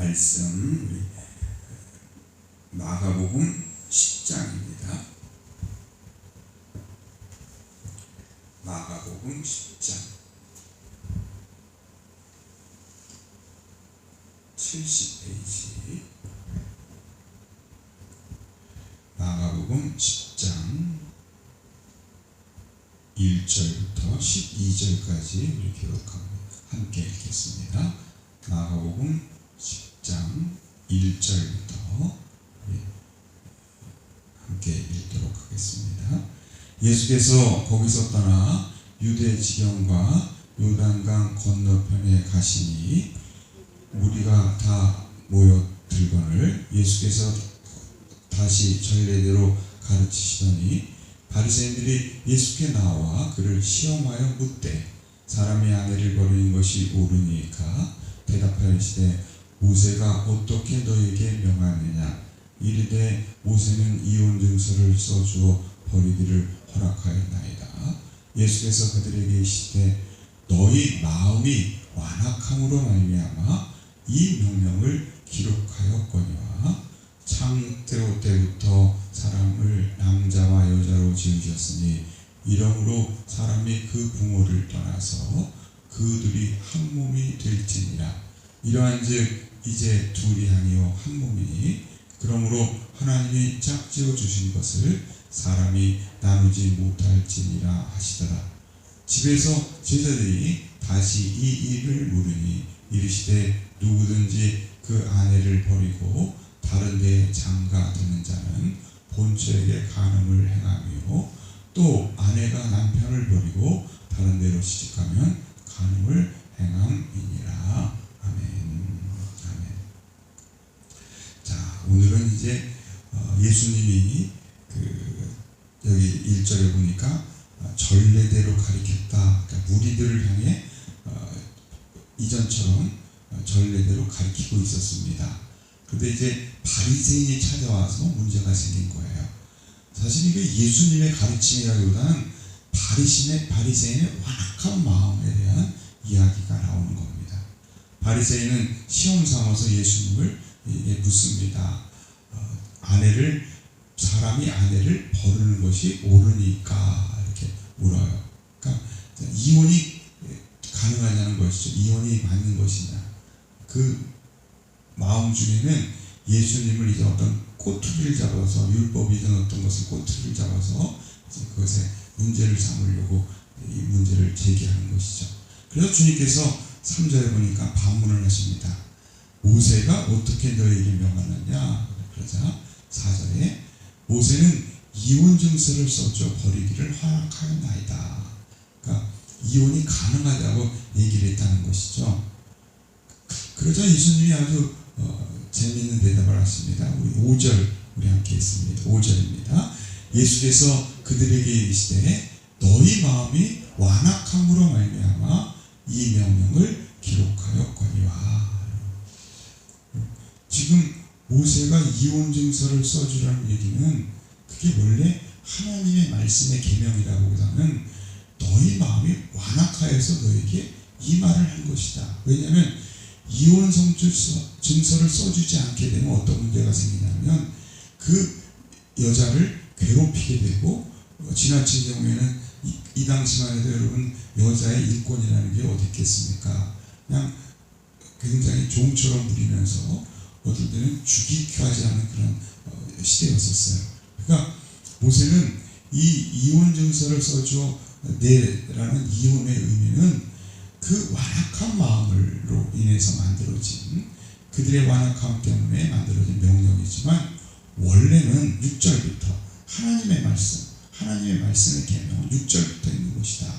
말씀 마가복음 10장입니다. 마가복음 10장 70페이지 마가복음 10장 1절부터 12절까지 우리 기록합니다. 함께 읽겠습니다. 마가복음 10장 1절부터 함께 읽도록 하겠습니다. 예수께서 거기서 떠나 유대 지경과 요단강 건너편에 가시니 무리가 다 모여 들거늘 예수께서 다시 전례대로 가르치시더니 바리새인들이 예수께 나와 그를 시험하여 묻되 사람의 아내를 버리는 것이 옳으니까 대답하시되 모세가 어떻게 너에게 명하느냐? 이르되 모세는 이혼 증서를 써주어 버리기를 허락하였나이다. 예수께서 그들에게 이시되 너희 마음이 완악함으로 말미암아 이 명령을 기록하였거니와 창태로 때부터 사람을 남자와 여자로 지으셨으니 이러므로 사람이 그 부모를 떠나서 그들이 한 몸이 될지니라. 이러한즉 이제 둘이 아니요 한 몸이니 그러므로 하나님이 짝지어 주신 것을 사람이 나누지 못할지니라 하시더라. 집에서 제자들이 다시 이 일을 물으니 이르시되 누구든지 그 아내를 버리고 다른 데에 장가 드는 자는 본처에게 간음을 행하며 또 아내가 남편을 버리고 다른 데로 시집가면 간음을 행함이니라 아멘 아멘 자 오늘은 이제 어, 예수님이 그 여기 1절에 보니까 어, 전례대로 가리켰다 그러니까 무리들을 향해 어, 전례대로 가리키고 있었습니다. 그런데 이제 바리새인이 찾아와서 문제가 생긴 거예요. 사실 이게 예수님의 가르침이라기보다는 바리신의 바리새인의 완악한 마음에 대한 이야기가 나오는 겁니다. 바리새인은 시험 삼아서 예수님을 묻습니다. 어, 아내를 사람이 아내를 버리는 것이 옳으니까 이렇게 물어요. 그러니까 이혼이 가능하냐는 것이죠. 이혼이 맞는 것이냐. 그 마음 중에는 예수님을 이제 어떤 꼬투리를 잡아서 율법이든 어떤 것을 꼬투리를 잡아서 그것에 문제를 삼으려고 이 문제를 제기하는 것이죠. 그래서 주님께서 3절에 보니까 반문을 하십니다. 모세가 어떻게 너에게 명하느냐? 그러자 4절에 모세는 이혼 증서를 써줘 버리기를 허락하였나이다. 그러니까 이혼이 가능하다고 얘기를 했다는 것이죠. 그러자 예수님이 아주 어, 재미있는 대답을 하십니다. 우리 5절 우리 함께 있습니다. 5절입니다. 예수께서 그들에게 이르시되 너희 마음이 완악함으로 말미암아 이 명령을 기록하였거니와 지금 모세가 이혼 증서를 써주라는 얘기는 그게 원래 하나님의 말씀의 계명이라고보다는 너희 마음이 완악하여서 너에게 이 말을 한 것이다. 왜냐하면 이혼 성질서 증서를 써주지 않게 되면 어떤 문제가 생기냐면 그 여자를 괴롭히게 되고 어, 지나친 경우에는 이, 이 당시만 해도 여러분 여자의 인권이라는 게 어디 있겠습니까? 그냥 굉장히 종처럼 부리면서 어떨 때는 죽이기까지 하는 그런 어, 시대였었어요. 그러니까 모세는 이 이혼 증서를 써줘 내라는 이혼의 의미는 그 완악한 마음으로 인해서 만들어진 그들의 완악함 때문에 만들어진 명령이지만 원래는 6절부터 하나님의 말씀, 하나님의 말씀의 계명은 6절부터 있는 것이다.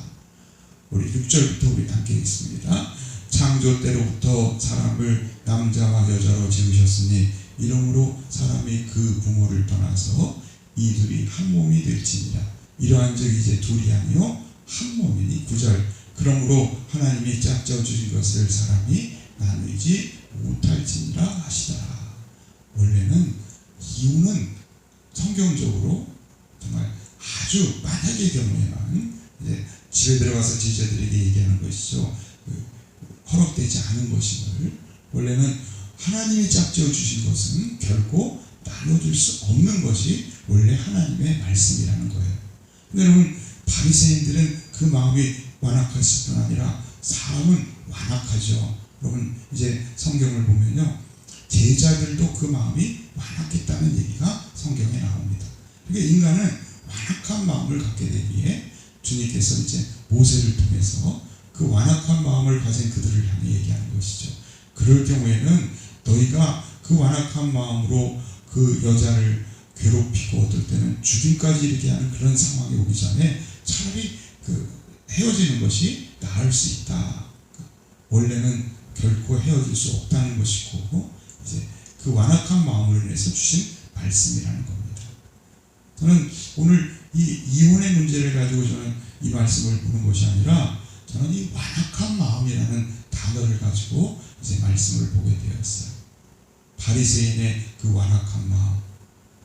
우리 6절부터 우리 함께 있습니다. 창조 때로부터 사람을 남자와 여자로 지으셨으니 이러므로 사람이 그 부모를 떠나서 이둘이 한 몸이 될지니라. 이러한 즉 이제 둘이 아니요 한 몸이니 9절 그러므로 하나님이 짝져 주신 것을 사람이 나누지 못할지니라 하시더라. 원래는 이유는 성경적으로 정말 아주 만약의 경우에만 이제 집에 들어가서 제자들에게 얘기하는 것이죠. 그 허락되지 않은 것임을 원래는 하나님이 짝지어 주신 것은 결코 나눠줄 수 없는 것이 원래 하나님의 말씀이라는 거예요. 근데 여러분 바리새인들은 그 마음이 완악했을 뿐 아니라 사람은 완악하죠. 여러분 이제 성경을 보면요. 제자들도 그 마음이 완악했다는 얘기가 성경에 나옵니다. 그러니까 인간은 완악한 마음을 갖게 되기에 주님께서 이제 모세를 통해서 그 완악한 마음을 가진 그들을 향해 얘기하는 것이죠. 그럴 경우에는 너희가 그 완악한 마음으로 그 여자를 괴롭히고 어떨 때는 죽임까지 이르게 하는 그런 상황이 오기 전에 차라리 그 헤어지는 것이 나을 수 있다. 원래는 결코 헤어질 수 없다는 것이고 이제 그 완악한 마음을 인해서 주신 말씀이라는 겁니다. 저는 오늘 이 이혼의 문제를 가지고 저는 이 말씀을 보는 것이 아니라 저는 이 완악한 마음이라는 단어를 가지고 이제 말씀을 보게 되었어요. 바리새인의 그 완악한 마음.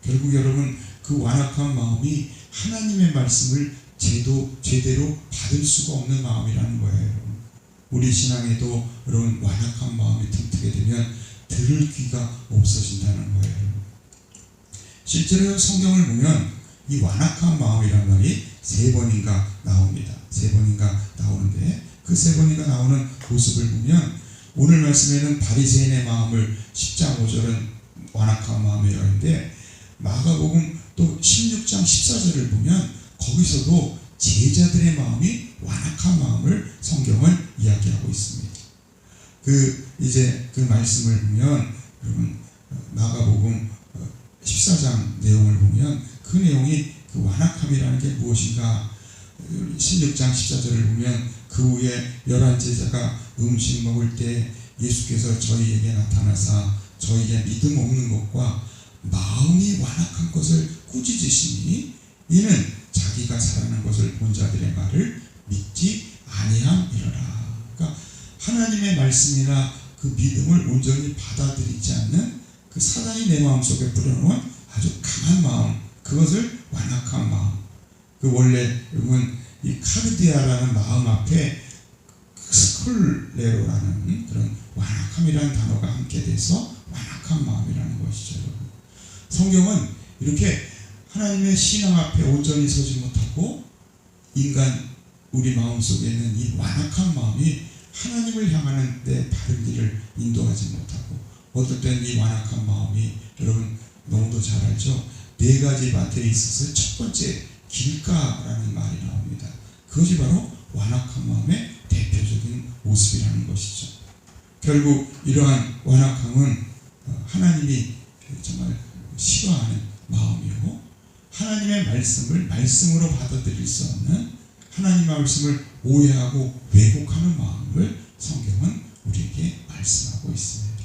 결국 여러분 그 완악한 마음이 하나님의 말씀을 제도 제대로 받을 수가 없는 마음이라는 거예요. 우리 신앙에도 여러분 완악한 마음이 틈트게 되면 들을 귀가 없어진다는 거예요. 실제로 성경을 보면 이 완악한 마음이란 말이 세 번인가 나옵니다. 세 번인가 나오는데 그 세 번인가 나오는 모습을 보면 오늘 말씀에는 바리새인의 마음을 10장 5절은 완악한 마음이라고 하는데 마가복음 또 16장 14절을 보면 거기서도 제자들의 마음이 완악한 마음을 성경은 이야기하고 있습니다. 그 이제 그 말씀을 보면 여러분 마가복음 14장 내용을 보면 그 내용이 그 완악함이라는 게 무엇인가 16장 14절을 보면 그 후에 열한 제자가 음식 먹을 때 예수께서 저희에게 나타나사 저희의 믿음 없는 것과 마음이 완악한 것을 꾸짖으시니 이는 자기가 살아난 것을 본 자들의 말을 믿지 아니함이러라. 그러니까 하나님의 말씀이나 그 믿음을 온전히 받아들이지 않는 그 사단이 내 마음속에 뿌려놓은 아주 강한 마음 그것을 완악한 마음 그 원래 여러분 이 카르디아라는 마음 앞에 스콜레로라는 그런 완악함이라는 단어가 함께 돼서 완악한 마음이라는 것이죠. 성경은 이렇게 하나님의 신앙 앞에 온전히 서지 못하고 인간 우리 마음 속에 있는 이 완악한 마음이 하나님을 향하는 데 바른 길을 인도하지 못하고 어떨 때는 이 완악한 마음이 여러분 너무도 잘 알죠. 네 가지 밭에 있어서 첫 번째 길가라는 말이 나옵니다. 그것이 바로 완악한 마음의 대표적인 모습이라는 것이죠. 결국 이러한 완악함은 어, 하나님이 정말 싫어하는 마음이고 하나님의 말씀을 말씀으로 받아들일 수 없는 하나님의 말씀을 오해하고 왜곡하는 마음을 성경은 우리에게 말씀하고 있습니다.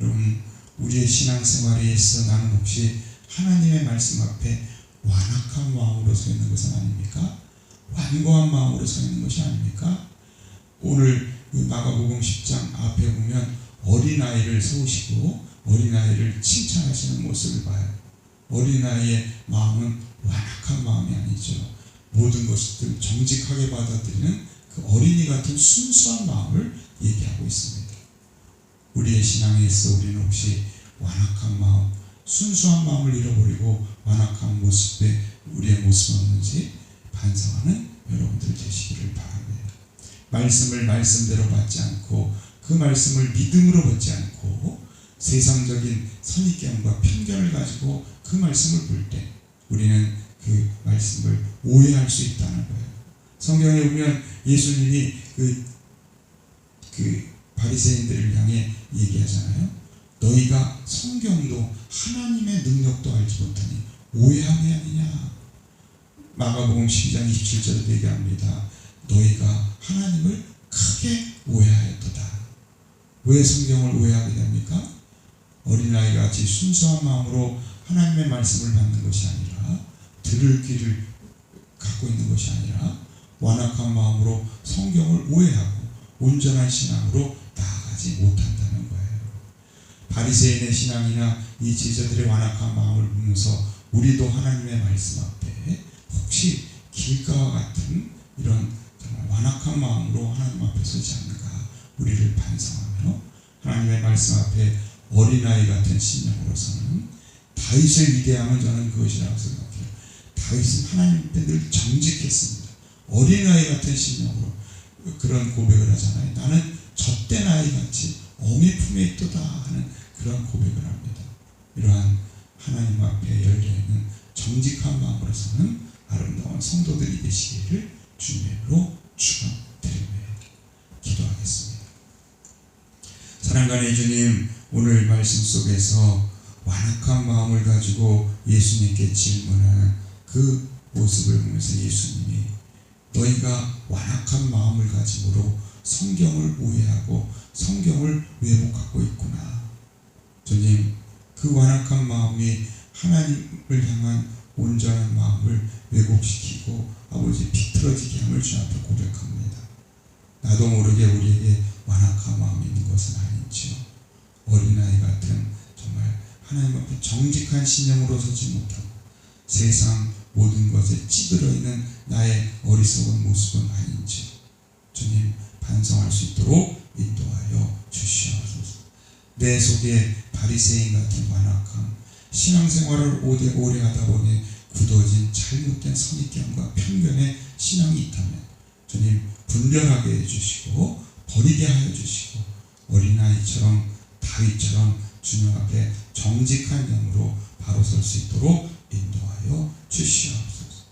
여러분 우리의 신앙생활에 있어 나는 혹시 하나님의 말씀 앞에 완악한 마음으로 서 있는 것은 아닙니까? 완고한 마음으로 서 있는 것이 아닙니까? 오늘 마가복음 10장 앞에 보면 어린아이를 세우시고 어린아이를 칭찬하시는 모습을 봐요. 어린아이의 마음은 완악한 마음이 아니죠. 모든 것을 정직하게 받아들이는 그 어린이 같은 순수한 마음을 얘기하고 있습니다. 우리의 신앙에 있어 우리는 혹시 완악한 마음, 순수한 마음을 잃어버리고 완악한 모습에 우리의 모습은 없는지 반성하는 여러분들 되시기를 바랍니다. 말씀을 말씀대로 받지 않고 그 말씀을 믿음으로 받지 않고 세상적인 선입견과 편견을 가지고 그 말씀을 볼 때 우리는 그 말씀을 오해할 수 있다는 거예요. 성경에 보면 예수님이 그, 그 바리새인들을 향해 얘기하잖아요. 너희가 성경도 하나님의 능력도 알지 못하니 오해함이 아니냐. 마가복음 12장 27절에 얘기합니다. 너희가 하나님을 크게 오해하였도다. 왜 성경을 오해하게 됩니까? 어린아이 같이 순수한 마음으로 하나님의 말씀을 받는 것이 아니라 들을 귀를 갖고 있는 것이 아니라 완악한 마음으로 성경을 오해하고 온전한 신앙으로 나아가지 못한다는 거예요. 바리새인의 신앙이나 이 제자들의 완악한 마음을 보면서 우리도 하나님의 말씀 앞에 혹시 길가와 같은 이런 정말 완악한 마음으로 하나님 앞에 서지 않는가 우리를 반성하며 하나님의 말씀 앞에 어린아이 같은 심령으로서는 다윗의 위대함은 저는 그것이라고 생각해요. 다윗은 하나님 앞에 늘 정직했습니다. 어린아이 같은 심령으로 그런 고백을 하잖아요. 나는 젖된 아이 같이 어미 품에 있도다 하는 그런 고백을 합니다. 이러한 하나님 앞에 열려있는 정직한 마음으로서는 아름다운 성도들이 되시기를 주님으로 축원드립니다. 사랑하는 주님, 오늘 말씀 속에서 완악한 마음을 가지고 예수님께 질문하는 그 모습을 보면서 예수님이 너희가 완악한 마음을 가짐으로 성경을 오해하고 성경을 왜곡하고 있구나. 주님, 그 완악한 마음이 하나님을 향한 온전한 마음을 왜곡시키고 아버지 비틀어지게 함을 주 앞에 고백합니다. 나도 모르게 우리에게 완악한 마음이 있는 것은 아 닌지요. 어린아이 같은 정말 하나님 앞에 정직한 신령으로 서지 못하고 세상 모든 것에 찌들어 있는 나의 어리석은 모습은 아닌지 주님 반성할 수 있도록 인도하여 주시옵소서. 내 속에 바리새인 같은 완악함, 신앙생활을 오래 오래 하다 보니 굳어진 잘못된 선입견과 편견의 신앙이 있다면 주님 분별하게 해주시고 버리게 하여 주시고 어린아이처럼 다윗처럼 주님 앞에 정직한 영으로 바로 설 수 있도록 인도하여 주시옵소서.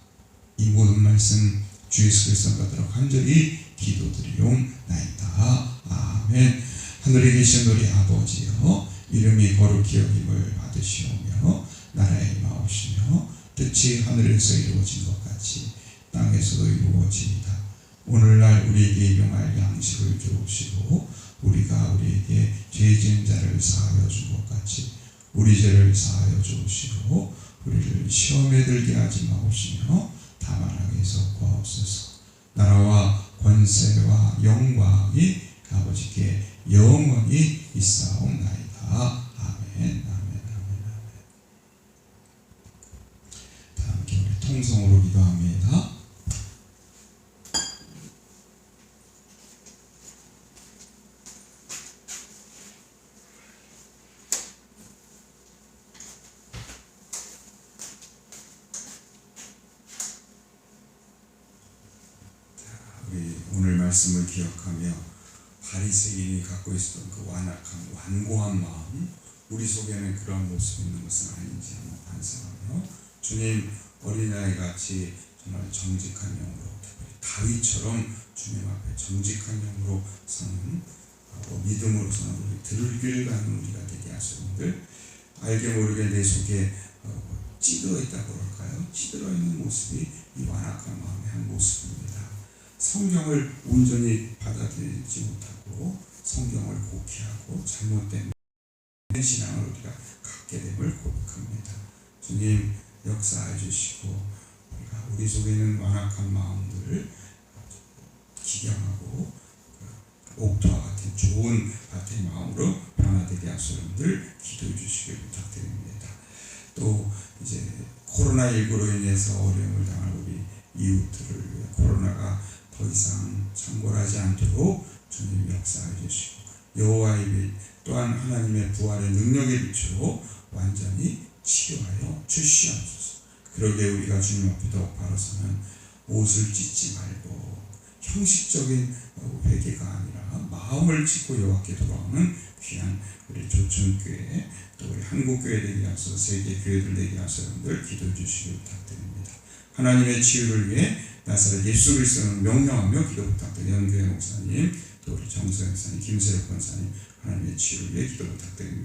이 모든 말씀 주 예수 그리스도 받들어 간절히 기도드리옵나이다. 아멘. 하늘에 계신 우리 아버지여 이름이 거룩히 여김을 받으시오며 나라에 임하옵시며 뜻이 하늘에서 이루어진 것 같이 땅에서도 이루어지이다. 오늘날 우리에게 일용할 양식을 주옵시고 우리가 우리에게 죄 지은 자를 사하여 준 것 같이 우리 죄를 사하여 주옵시고 우리를 시험에 들게 하지 마옵시며 다만 악에서 구하옵소서. 나라와 권세와 영광이 아버지께 영원히 있사옵나이다 아멘 아멘 아멘 아멘 다 함께 우리 통성으로 기도합니다 우리 오늘 말씀을 기억하며 바리새인이 갖고 있었던 그 완악한 완고한 마음 우리 속에는 그런 모습이 있는 것은 아닌지 한번 반성하며 주님 어린아이 같이 정말 정직한 영으로 다윗처럼 주님 앞에 정직한 영으로 서는 어, 믿음으로 서는 우리 들을 길 가는 우리가 되게 하시는들 알게 모르게 내 속에 어, 찌들어 있다고 그럴까요? 찌들어 있는 모습이 이 완악한 마음의 한 모습입니다. 성경을 온전히 받아들이지 못하고 성경을 곡해하고 잘못된 신앙을 우리가 갖게 됨을 고백합니다. 주님 역사해 주시고 우리가 우리 속에 있는 완악한 마음들을 기경하고 그 옥토와 같은 좋은 같은 마음으로 변화되게 하시는들 기도해 주시길 부탁드립니다. 또 이제 코로나19로 인해서 어려움을 당할 우리 이웃들을 위해 코로나가 더 이상 창궐하지 않도록 주님 역사해 주시고 여호와의 빛 또한 하나님의 부활의 능력의 빛으로 완전히 치료하여 주시옵소서. 그러게 우리가 주님 앞에 더욱 바로 서는 옷을 찢지 말고 형식적인 어, 회개가 아니라 마음을 찢고 여호와께 돌아오는 귀한 우리 조천교회 또 우리 한국교회 되게 하소서 세계 교회들 되게 하소서 여러분들 기도해 주시기 부탁드립니다. 하나님의 치유를 위해 나사렛 예수 그리스도는 명령하며 기도 부탁드립니다. 연교회 목사님 또 우리 정수영 목사님 김세혁 권사님 하나님의 치유를 위해 기도 부탁드립니다.